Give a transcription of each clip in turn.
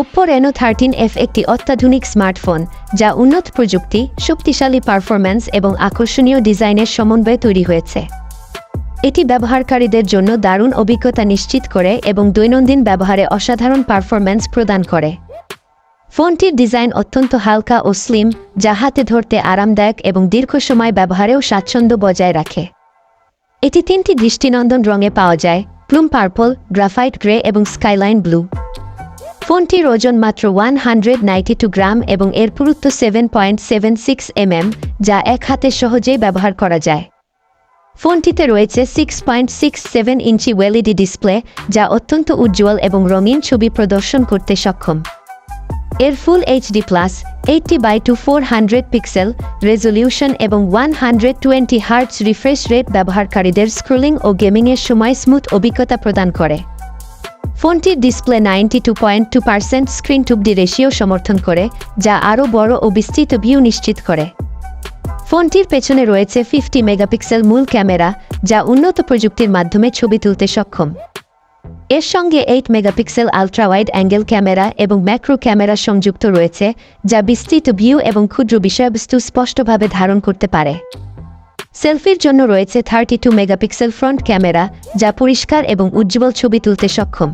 Oppo Reno thirteen F একটি অত্যাধুনিক smartphone, যা উন্নত প্রযুক্তি, শক্তিশালী পারফরম্যান্স এবং আকর্ষণীয় ডিজাইনের সমন্বয়ে তৈরি হয়েছে। এটি ব্যবহারকারীদের জন্য দারুণ অভিজ্ঞতা নিশ্চিত করে এবং দৈনন্দিন ব্যবহারে অসাধারণ পারফরম্যান্স প্রদান করে। ফোনটির ডিজাইন অত্যন্ত হালকা ও স্লিম যা হাতে ধরতে আরামদায়ক এবং দীর্ঘ সময় ব্যবহারেও স্বাচ্ছন্দ্য বজায় রাখে। এটি তিনটি দৃষ্টিনন্দন রঙে পাওয়া যায়, প্লুম পার্পল গ্রাফাইট গ্রে এবং স্কাইলাইন ব্লু ফোনটির ওজন মাত্র one hundred ninety two gram এবং এর পুরুত্ব seven point seven six MM যা এক হাতে সহজেই ব্যবহার করা যায়। ফোনটিতে রয়েছে six point six seven inch OLED display, যা অত্যন্ত উজ্জ্বল এবং রঙিন ছবি প্রদর্শন করতে সক্ষম। এর full HD plus eighty by two four hundred pixel resolution এবং one hundred twenty hertz refresh rate ব্যবহারকারীদের স্ক্রোলিং ও গেমিংয়ের সময় স্মুথ অভিজ্ঞতা প্রদান করে। ফোনটির display ninety two point two percent screen to body ratio সমর্থন করে, যা আরও বড় ও বিস্তৃত ভিউ নিশ্চিত করে। ফোনটির পেছনে রয়েছে ফিফটি মেগাপিক্সেল মূল ক্যামেরা, যা উন্নত প্রযুক্তির মাধ্যমে ছবি তুলতে সক্ষম। এর সঙ্গে eight megapixel ultra wide angle camera এবং ম্যাক্রো ক্যামেরা সংযুক্ত রয়েছে, যা বিস্তৃত ভিউ এবং ক্ষুদ্র বিষয়বস্তু স্পষ্টভাবে ধারণ করতে পারে। সেলফির জন্য রয়েছে thirty two megapixel front camera, যা পরিষ্কার এবং উজ্জ্বল ছবি তুলতে সক্ষম।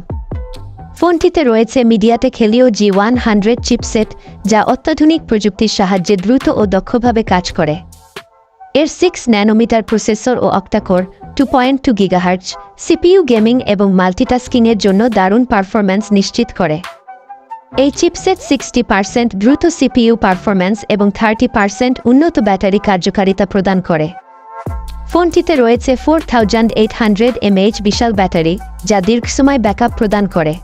ফোনটিতে রয়েছে MediaTek Helio G one hundred chipset, যা অত্যাধুনিক প্রযুক্তির সাহায্যে দ্রুত ও দক্ষভাবে কাজ করে। এর সিক্স ন্যানোমিটার প্রসেসর ও octacore two point two gigahertz CPU gaming এবং মাল্টিটাস্কিংয়ের জন্য দারুণ পারফরম্যান্স নিশ্চিত করে। এই চিপসেট সিক্সটি পার্সেন্ট দ্রুত সিপিইউ পারফরম্যান্স এবং থার্টি পার্সেন্ট উন্নত ব্যাটারি কার্যকারিতা প্রদান করে। ফোনটিতে রয়েছে four thousand eight hundred MH বিশাল ব্যাটারি, যা দীর্ঘ সময় ব্যাকআপ প্রদান করে।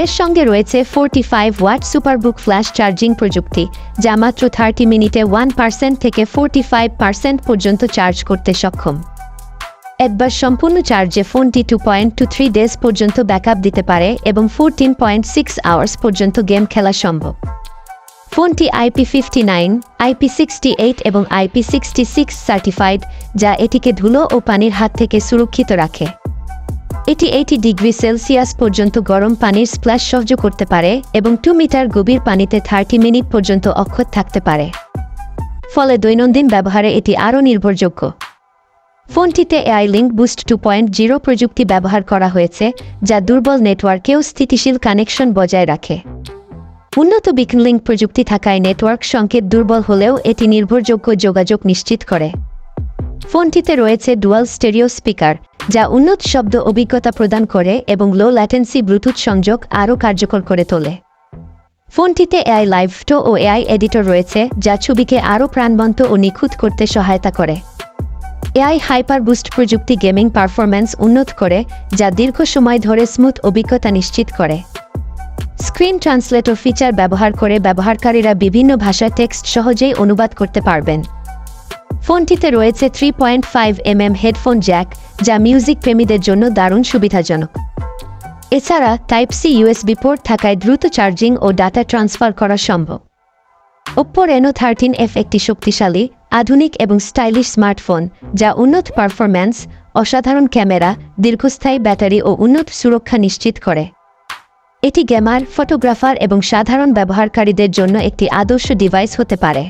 এর সঙ্গে রয়েছে forty five watt SuperVOOC flash charging প্রযুক্তি, যা মাত্র থার্টি মিনিটে ওয়ান পার্সেন্ট থেকে ফোরটি ফাইভ পার্সেন্ট পর্যন্ত চার্জ করতে সক্ষম। একবার সম্পূর্ণ চার্জে ফোনটি two point two three days পর্যন্ত ব্যাকআপ দিতে পারে এবং ফোরটিন পয়েন্ট সিক্স আওয়ার্স পর্যন্ত গেম খেলা সম্ভব। ফোনটি IP fifty nine IP sixty eight এবং আইপি সিক্সটি সিক্স সার্টিফাইড যা এটিকে ধুলো ও পানির হাত থেকে সুরক্ষিত রাখে। এটি এইটি ডিগ্রি সেলসিয়াস পর্যন্ত গরম পানির স্প্ল্যাশ সহ্য করতে পারে এবং টু মিটার গভীর পানিতে থার্টি মিনিট পর্যন্ত অক্ষত থাকতে পারে। ফলে দৈনন্দিন ব্যবহারে এটি আরও নির্ভরযোগ্য। ফোনটিতে AI link boost two point zero প্রযুক্তি ব্যবহার করা হয়েছে, যা দুর্বল নেটওয়ার্কেও স্থিতিশীল কানেকশন বজায় রাখে। উন্নত লিঙ্ক প্রযুক্তি থাকায় নেটওয়ার্ক সংকেত দুর্বল হলেও এটি নির্ভরযোগ্য যোগাযোগ নিশ্চিত করে। ফোনটিতে রয়েছে ডুয়াল স্টেরিও স্পিকার যা উন্নত শব্দ অভিজ্ঞতা প্রদান করে এবং লো ল্যাটেন্সি ব্লুটুথ সংযোগ আরও কার্যকর করে তোলে। ফোনটিতে এআই লাইভ ফটো ও এআই এডিটর রয়েছে, যা ছবিকে আরও প্রাণবন্ত ও নিখুঁত করতে সহায়তা করে। এআই হাইপার বুস্ট প্রযুক্তি গেমিং পারফরম্যান্স উন্নত করে, যা দীর্ঘ সময় ধরে স্মুথ অভিজ্ঞতা নিশ্চিত করে। স্ক্রিন ট্রান্সলেটর ফিচার ব্যবহার করে ব্যবহারকারীরা বিভিন্ন ভাষায় টেক্সট সহজেই অনুবাদ করতে পারবেন। ফোনটিতে রয়েছে three point five MM headphone jack যা মিউজিক প্রেমীদের জন্য দারুণ সুবিধাজনক। এছাড়া টাইপ সি ইউএসবি পোর্ট থাকায় দ্রুত চার্জিং ও ডাটা ট্রান্সফার করা সম্ভব। ওপ্পো রেনো থার্টিন এফ একটি শক্তিশালী, আধুনিক এবং স্টাইলিশ স্মার্টফোন যা উন্নত পারফরম্যান্স অসাধারণ ক্যামেরা, দীর্ঘস্থায়ী ব্যাটারি ও উন্নত সুরক্ষা নিশ্চিত করে। এটি গেমার ফটোগ্রাফার এবং সাধারণ ব্যবহারকারীদের জন্য একটি আদর্শ ডিভাইস হতে পারে।